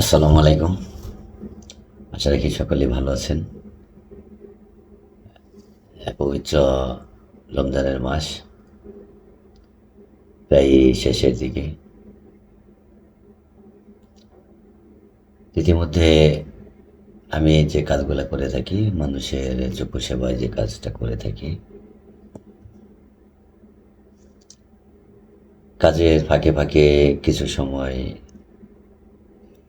আসসালামু আলাইকুম। আশা রাখি সকলে ভালো আছেন। পবিত্র রমজানের মাস প্রায় শেষের দিকে। ইতিমধ্যে আমি যে কাজগুলো করে থাকি, মানুষের যোগ্য সেবায় যে কাজটা করে থাকি, কাজের ফাঁকে ফাঁকে কিছু সময়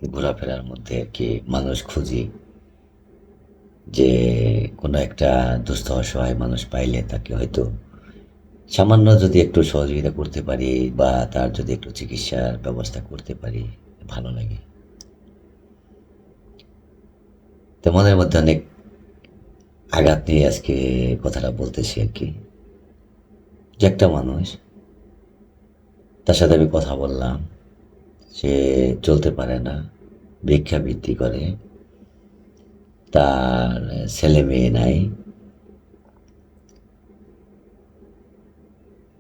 ঘোরাফেরার মধ্যে আর কি মানুষ খুঁজি? যে কোনো একটা দুস্থ অসহায় মানুষ পাইলে তাকে হয়তো সামান্য যদি একটু সহযোগিতা করতে পারি বা তার যদি একটু চিকিৎসার ব্যবস্থা করতে পারি, ভালো লাগে। তো মনের মধ্যে অনেক আঘাত নিয়ে আজকে কথাটা বলতেছি আর কি। যে একটা মানুষ, তার সাথে আমি কথা বললাম, সে চলতে পারে না। ভিক্ষাবৃত্তি করে। তার ছেলে মেয়ে নাই।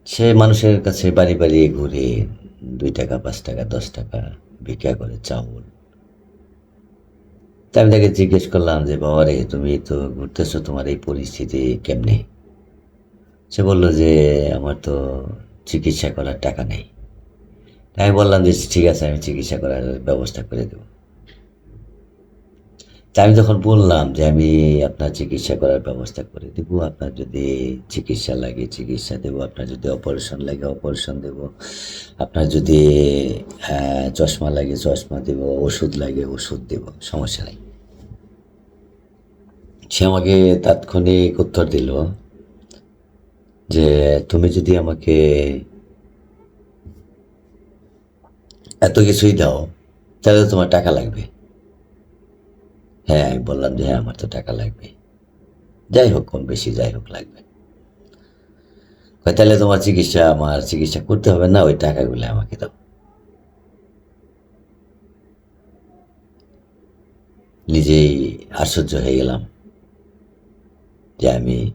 সে মানুষের কাছে বাড়ি বাড়ি ঘুরে দুই টাকা, পাঁচ টাকা, দশ টাকা ভিক্ষা করে চাউল। তা আমি তাকে জিজ্ঞেস করলাম যে বাবা রে তুমি তো ঘুরতেছো, তোমার এই পরিস্থিতি কেমনে? সে বলল যে, আমার তো চিকিৎসা করার টাকা নেই। আমি বললাম যে, ঠিক আছে, আমি চিকিৎসা করার ব্যবস্থা করে দেব। আমি যখন বললাম যে আমি আপনার চিকিৎসা করার ব্যবস্থা করে দেব, আপনার যদি চিকিৎসা লাগে চিকিৎসা দেব, আপনার যদি অপারেশন লাগে অপারেশন দেব, আপনার যদি চশমা লাগে চশমা দেব, ওষুধ লাগে ওষুধ দেব, সমস্যা নেই। সে আমাকে তাৎক্ষণিক উত্তর দিল যে তুমি যদি আমাকে এত কিছুই দাও, তাহলে তোমার টাকা লাগবে। হ্যাঁ আমি বললাম যে হ্যাঁ আমার তো টাকা লাগবে। যাই হোক, কম বেশি যাই হোক, লাগবে। তাহলে তোমার চিকিৎসা, আমার চিকিৎসা করতে হবে না, ওই টাকাগুলো আমাকে দাও। নিজেই আশ্চর্য হয়ে গেলাম যে আমি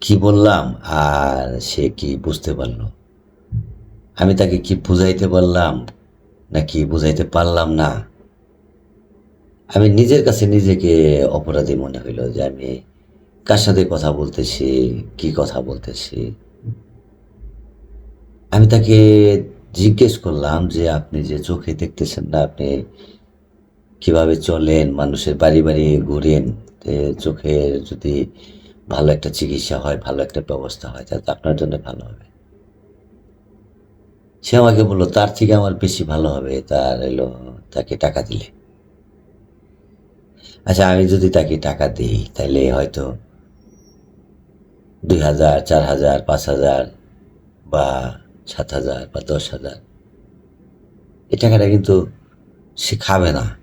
কি বললাম আর সে কি বুঝতে পারল। আমি তাকে কি বুঝাইতে পারলাম নাকি বুঝাইতে পারলাম না? আমি নিজের কাছে নিজেকে অপরাধী মনে হইল যে আমি কার সাথে কথা বলতেছি, কি কথা বলতেছি। আমি তাকে জিজ্ঞেস করলাম যে আপনি যে চোখে দেখতেছেন না, আপনি কীভাবে চলেন, মানুষের বাড়ি বাড়ি ঘুরেন চোখের যদি ভালো একটা চিকিৎসা হয়, ভালো একটা ব্যবস্থা হয়, তাহলে আপনার জন্য ভালো হবে। সে আমাকে বলল, তার থেকে আমার বেশি ভালো হবে। তার এলো, তাকে টাকা দিলে। আচ্ছা আমি যদি তাকে টাকা দিই তাহলে হয়তো দুই হাজার, চার হাজার, পাঁচ হাজার বা সাত হাজার বা দশ হাজার। এই টাকাটা কিন্তু সে খাবে না।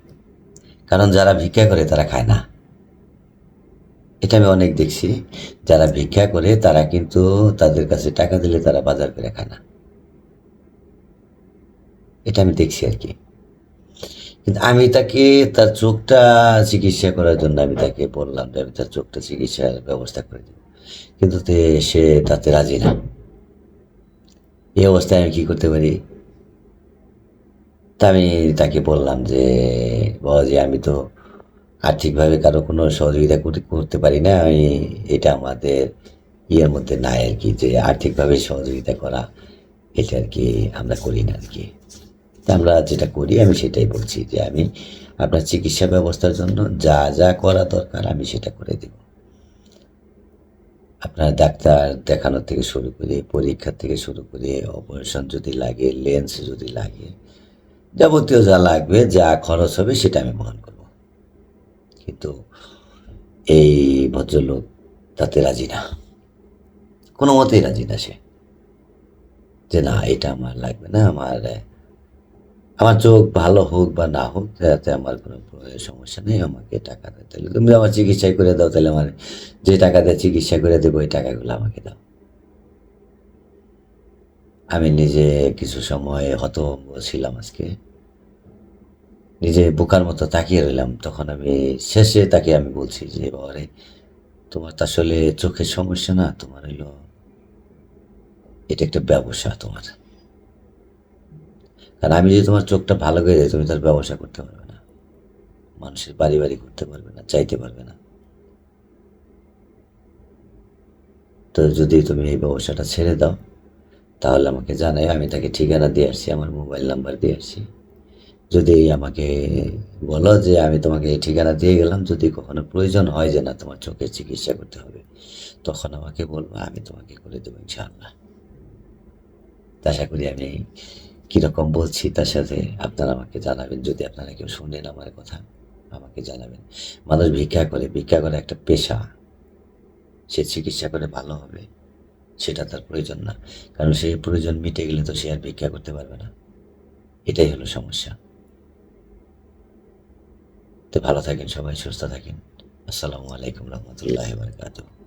কারণ যারা ভিক্ষা করে, তারা খায় না। এটা আমি অনেক দেখছি। যারা ভিক্ষা করে, তারা কিন্তু তাদের কাছে টাকা দিলে তারা বাজার করে খায় না। এটা আমি দেখছি আর কি। কিন্তু আমি তাকে, তার চোখটা চিকিৎসা করার জন্য আমি তাকে বললাম যে আমি তার চোখটা চিকিৎসার ব্যবস্থা করে দেব। কিন্তু সে তাতে রাজি না। এই অবস্থায় আমি কি করতে পারি? তা আমি তাকে বললাম যে, বাবাজি, আমি তো আর্থিকভাবে কারও কোনো সহযোগিতা করতে- পারি না। আমি এটা আমাদের ইয়ের মধ্যে নাই আর কি, যে আর্থিকভাবে সহযোগিতা করা, এটা আর কি আমরা করি না আর কি। আমরা যেটা করি, আমি সেটাই বলছি যে আমি আপনার চিকিৎসা ব্যবস্থার জন্য যা যা করা দরকার আমি সেটা করে দেব। আপনার ডাক্তার দেখানো থেকে শুরু করে, পরীক্ষা থেকে শুরু করে, অপারেশন যদি লাগে, লেন্স যদি লাগে, যাবতীয় যা লাগবে, যা খরচ হবে সেটা আমি বহন করব। কিন্তু এই ভদ্রলোক তাতে রাজি না। কোনো মতেই রাজি না সে। যে না, এটা আমার লাগবে না, আমার আমার চোখ ভালো হোক বা না হোক, তাতে আমার কোনো সমস্যা নেই, আমাকে টাকা দেয়। তাহলে তুমি আমার চিকিৎসা করে দাও, তাহলে আমার যে টাকা দিয়ে চিকিৎসা করে দেবো, ওই টাকাগুলো আমাকে দাও। আমি নিজে কিছু সময় হতভম্ব ছিলাম আজকে। নিজে বোকার মতো তাকিয়ে রইলাম। তখন আমি শেষে তাকে আমি বলছি যে, বাবারে, তোমার তো আসলে চোখের সমস্যা না, তোমার হইল এটা একটা ব্যবসা তোমার। কারণ আমি যদি তোমার চোখটা ভালো করে দেয় তুমি তার ব্যবসা করতে পারবে না। মানুষের বাড়ি বাড়ি করতে পারবে না, চাইতে পারবে না। তো যদি তুমি এই ব্যবসাটা ছেড়ে দাও, তাহলে আমাকে জানাই, আমি তাকে ঠিকানা দিয়ে আসছি, আমার মোবাইল নাম্বার দিয়ে আসছি। যদি আমাকে বলো যে আমি তোমাকে এই ঠিকানা দিয়ে গেলাম, যদি কখনো প্রয়োজন হয় যে না, তোমার চোখের চিকিৎসা করতে হবে, তখন আমাকে বলব, আমি তোমাকে করে দেবো ইনশাআল্লাহ। আশা করি আমি কীরকম বলছি তার সাথে আপনারা আমাকে জানাবেন। যদি আপনারা কেউ শুনেন আমার কথা, আমাকে জানাবেন। মানুষ ভিক্ষা করে ভিক্ষা করে একটা পেশা। সে চিকিৎসা করে ভালো হবে, সেটা তার প্রয়োজন না। কারণ সেই প্রয়োজন মিটে গেলে তো সে আর ভিক্ষা করতে পারবে না। এটাই হলো সমস্যা। তো ভালো থাকেন সবাই, সুস্থ থাকেন। আসসালামু আলাইকুম রহমতুল্লাহ বারকাতুহ।